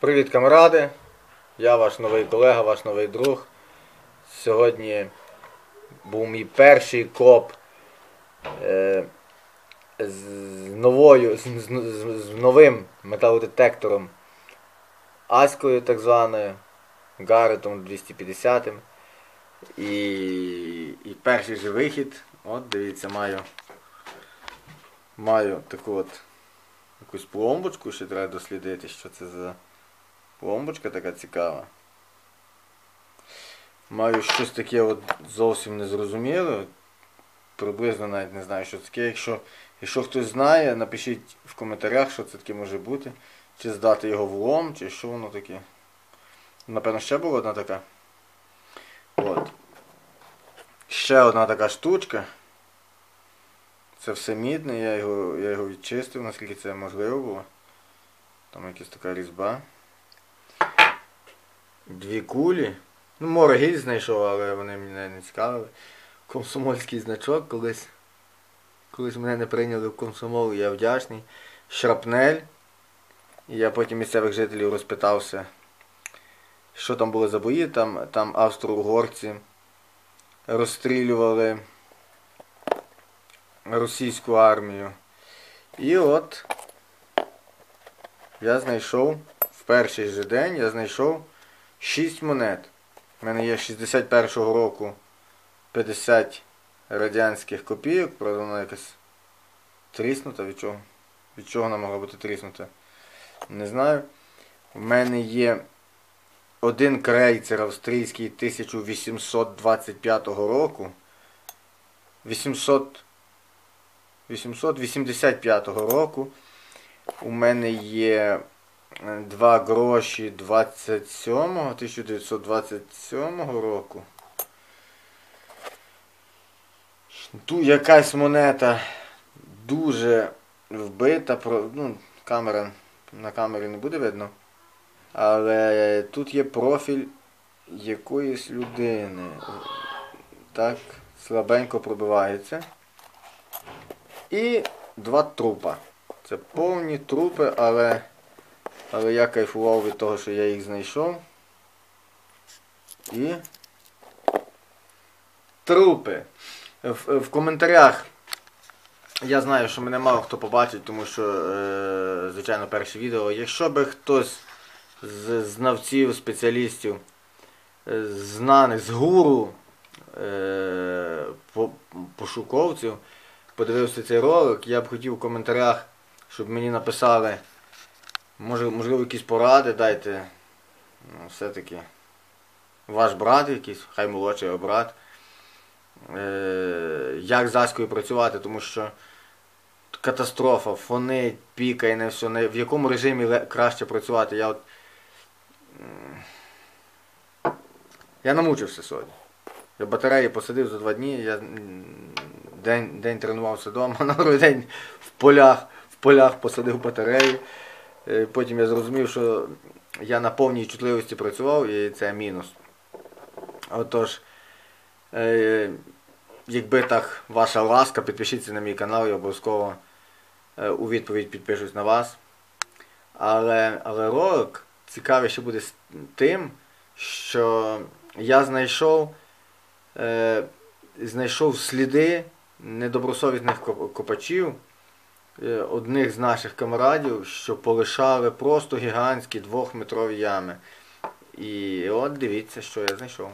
Привіт, камради! Я ваш новий колега, ваш новий друг. Сьогодні був мій перший коп е, з новою, з, з, з- новим металодетектором Аською так званою, Гарретом 250 і, і перший же вихід. От, дивіться, маю, маю таку от якусь пломбочку, ще треба дослідити, що це за пломбочка така цікава. Маю щось таке от зовсім незрозуміле. Приблизно навіть не знаю, що таке. Якщо, якщо хтось знає, напишіть в коментарях, що це таке може бути. Чи здати його в лом, чи що воно таке. Напевно, ще була одна така. От. Ще одна така штучка. Це все мідне, я його, я його відчистив, наскільки це можливо було. Там якась така різьба. Дві кулі. Ну, море знайшов, але вони мене не цікавили. Комсомольський значок колись. Колись мене не прийняли в комсомол, я вдячний. Шрапнель. І я потім місцевих жителів розпитався, що там були за бої. Там, там австро-угорці розстрілювали російську армію. І от я знайшов в перший же день я знайшов 6 монет. У мене є 61-го року 50 радянських копійок, правда вона якась тріснута від чого? Від чого вона могла бути тріснута? Не знаю. У мене є один крейцер австрійський 1825 року. 800 885 року. У мене є е, два гроші 27 1927 року. Тут якась монета дуже вбита, ну, камера на камері не буде видно. Але тут є профіль якоїсь людини. Так, слабенько пробивається. І два трупа. Це повні трупи, але, але я кайфував від того, що я їх знайшов. І трупи. В, в коментарях я знаю, що мене мало хто побачить, тому що, е, звичайно, перше відео. Якщо би хтось з знавців, спеціалістів, е, знаних з гуру е, по- пошуковців, подивився цей ролик, я б хотів в коментарях, щоб мені написали, може, можливо, якісь поради дайте. Ну, все-таки ваш брат якийсь, хай молодший брат. Е, як з Аською працювати, тому що катастрофа, фонить, пікає, не все. В якому режимі краще працювати. Я от. Я намучився сьогодні. Я батареї посадив за два дні, я день, день тренувався вдома, на другий день в полях, в полях посадив батареї. Е, Потім я зрозумів, що я на повній чутливості працював і це мінус. Отож, е, якби так ваша ласка, підпишіться на мій канал, я обов'язково е, у відповідь підпишусь на вас. Але, але ролик цікавий ще буде з тим, що я знайшов, знайшов сліди недобросовісних копачів, одних з наших камрадів, що полишали просто гігантські двохметрові ями. І от дивіться, що я знайшов.